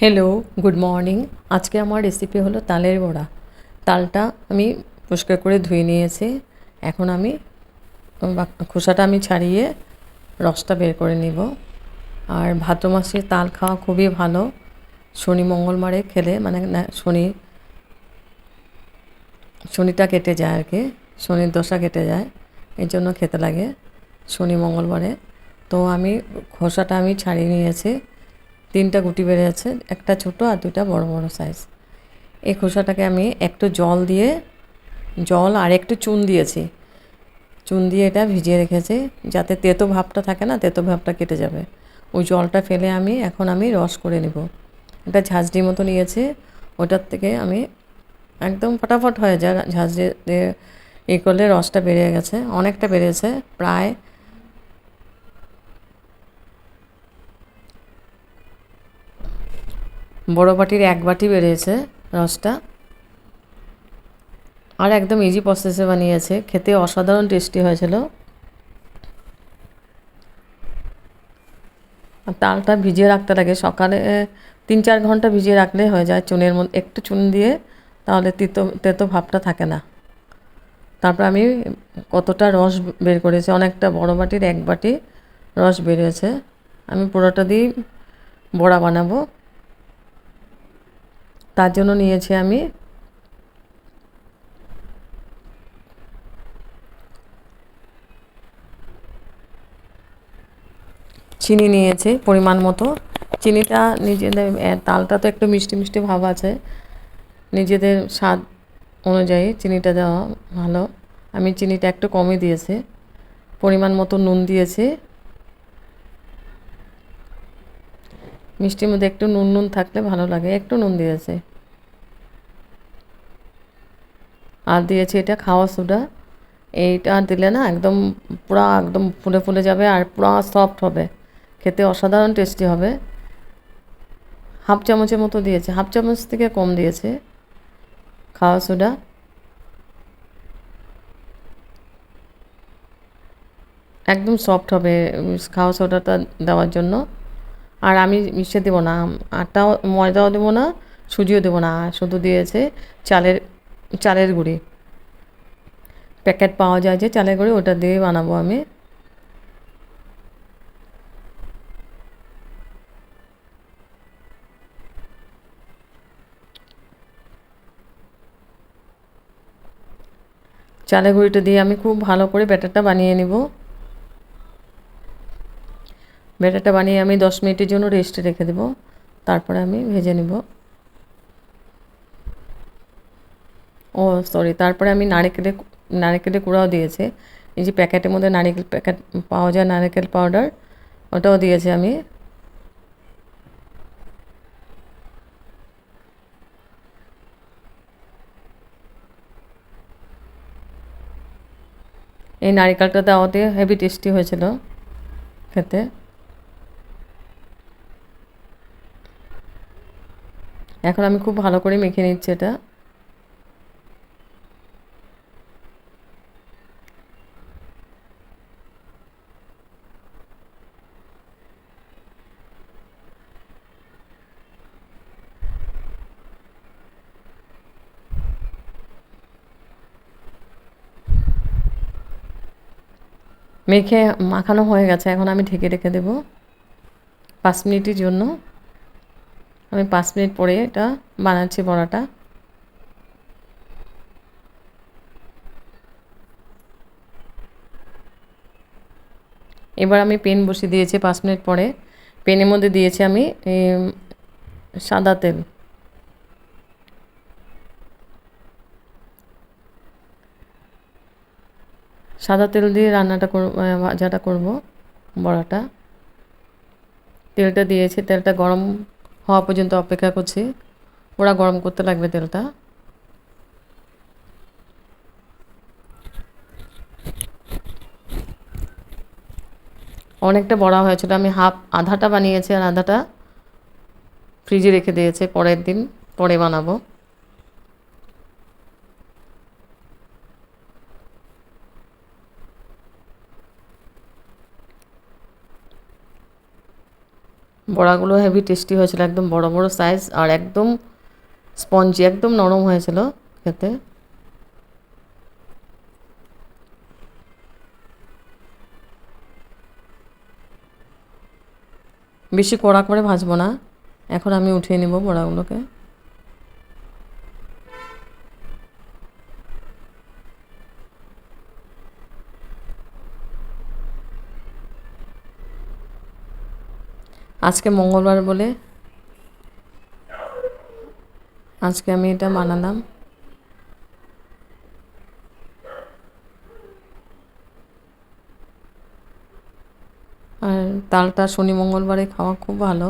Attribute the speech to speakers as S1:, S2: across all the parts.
S1: Hello good morning আজকে আমার recipe হলো তালের বড়া। তালটা আমি পরিষ্কার করে ধুয়ে নিয়েছি। এখন আমি খোসাটা আমি ছাড়িয়ে রসটা বের করে নিব। আর ভাদ্র মাসে তাল খাওয়া খুবই ভালো। শনি মঙ্গলবারে খেলে মানে শনি, শনিটা কেটে যায় আর কি। শনির দশা কেটে যায় এই জন্য খেতে লাগে শনি মঙ্গলবারে। তো আমি খোসাটা আমি ছাড়িয়ে নিয়েছি। তিনটা গুটি বেড়ে আছে, একটা ছোট আর দুটা বড় বড় সাইজ এই খোসাটাকে আমি একটু জল দিয়ে, জল আর একটু চুন দিয়েছি। চুন দিয়ে এটা ভিজিয়ে রেখেছি, যাতে তেতো ভাবটা থাকে না, তেতো ভাবটা কেটে যাবে। ওই জলটা ফেলে আমি, এখন আমি রস করে নেব। একটা ঝাঁঝরি মতো নিয়েছি, ওটার থেকে আমি একদম ফটাফট হয়ে যায়। ঝাঁঝরি দিয়ে ই করলে রসটা বেরিয়ে গেছে, অনেকটা বেরিয়েছে প্রায় বড় বাটির এক বাটি বেরিয়েছে রসটা। আর একদম ইজি প্রসেসে বানিয়েছে। খেতে অসাধারণ টেস্টি হয়েছিল। তালটা ভিজিয়ে রাখতে লাগে। সকালে তিন চার ঘণ্টা ভিজিয়ে রাখলে হয়ে যায় চুনের মধ্যে। একটু চুন দিয়ে তাহলে তিতো, তেতো ভাবটা থাকে না। তারপর আমি কতটা রস বের করেছি, অনেকটা বড় বাটির এক বাটি রস বেরিয়েছে। আমি পুরোটা দিয়ে বড়া বানাবো। তার জন্য নিয়েছি আমি চিনি নিয়েছি পরিমাণ মতো। চিনিটা নিজেদের তালটা তো একটু মিষ্টি মিষ্টি ভাব আছে। নিজেদের স্বাদ অনুযায়ী চিনিটা দেওয়া ভালো। আমি চিনিটা একটু কমই দিয়েছি। পরিমাণ মতো নুন দিয়েছি। মিষ্টির মধ্যে একটু নুন নুন থাকলে ভালো লাগে, একটু নুন দিয়েছে। আর দিয়েছি এটা খাওয়া সোডা। এইটা দিলে না একদম পুরো একদম ফুলে ফুলে যাবে আর পুরো সফট হবে। খেতে অসাধারণ টেস্টি হবে। হাফ চামচের মতো দিয়েছে, হাফ চামচ থেকে কম দিয়েছে খাওয়া সোডা। একদম সফট হবে খাওয়া সোডাটা দেওয়ার জন্য। আর আমি মিশিয়ে দেবো না, আটাও, ময়দাও দেবো না, সুজিও দেবো না শুধু দিয়েছে চালের চালের গুঁড়ি। প্যাকেট পাওয়া যায় যে চালের গুঁড়ি, ওটা দিয়ে বানাবো আমি। চালের গুঁড়িটা দিয়ে আমি খুব ভালো করে ব্যাটারটা বানিয়ে নিব। ব্যাটারটা বানিয়ে আমি দশ মিনিটের জন্য রেস্টে রেখে দেবো। তারপরে আমি ভেজে নিব। ও সরি তারপরে আমি নারকেলে নারকেলের কুড়াও দিয়েছে। এই যে প্যাকেটের মধ্যে নারকেল প্যাকেট পাওয়া যায়, নারকেল পাউডার ওটাও দিয়েছি আমি। এই নারিকেলটা দেওয়াতে হেভি টেস্টি হয়েছিল খেতে। এখন আমি খুব ভালো করে মেখে নিচ্ছি এটা। মেখে মাখানো হয়ে গেছে, এখন আমি ঢেকে রেখে দেবো পাঁচ মিনিটের জন্য। আমি পাঁচ মিনিট পরে এটা বানাচ্ছি বড়াটা। এবার আমি পেন বসিয়ে দিয়েছি পাঁচ মিনিট পরে। পেনের মধ্যে দিয়েছি আমি সাদা তেল। সাদা তেল দিয়ে রান্নাটা করব ভাজাটা করব বড়াটা। তেলটা দিয়েছি, তেলটা গরম হওয়া পর্যন্ত অপেক্ষা করছি। ওরা গরম করতে লাগবে তেলটা। অনেকটা বড়া হয়েছিল। আমি হাফ আধাটা বানিয়েছি আর আধাটা ফ্রিজে রেখে দিয়েছে। পরের দিন, পরে বানাবো। বড়াগুলো হেভি টেস্টি হয়েছিল, একদম বড় বড় সাইজ আর একদম স্পঞ্জি একদম নরম হয়েছিল খেতে। বেশি কড়া করে ভাজবো না। এখন আমি উঠিয়ে নেব বড়াগুলোকে। আজকে মঙ্গলবার বলে আজকে আমি এটা বানালাম আর তালটা শনি মঙ্গলবারে খাওয়া খুব ভালো।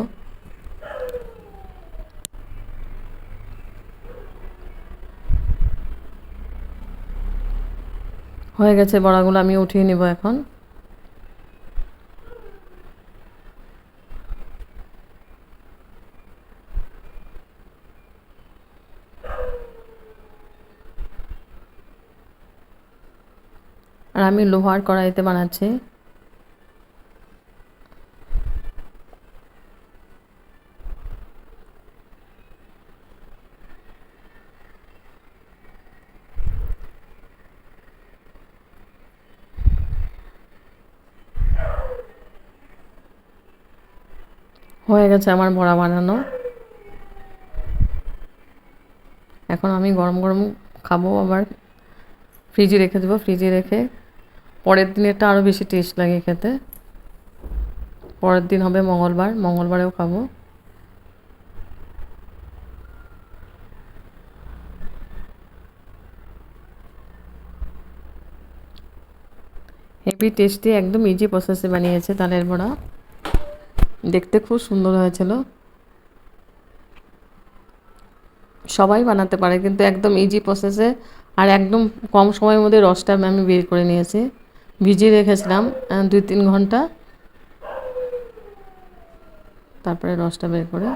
S1: হয়ে গেছে বড়াগুলো আমি উঠিয়ে নিব এখন। আমি লোহার কড়াইতে বানাচ্ছি। হয়ে গেছে আমার বড়া বানানো। এখন আমি গরম গরম খাব, আবার ফ্রিজে রেখে দেবো। ফ্রিজে রেখে পরের দিনেরটা আরও বেশি টেস্ট লাগে খেতে। পরের দিন হবে মঙ্গলবার, মঙ্গলবারেও খাব। হেভি টেস্টি একদম ইজি প্রসেসে বানিয়েছে তালের বড়া। দেখতে খুব সুন্দর হয়েছিল। সবাই বানাতে পারে, কিন্তু একদম ইজি প্রসেসে আর একদম কম সময়ের মধ্যে রসটা আমি বের করে নিয়েছি। ভিজিয়ে রেখেছিলাম দুই তিন ঘণ্টা। তারপরে রসটা বের করে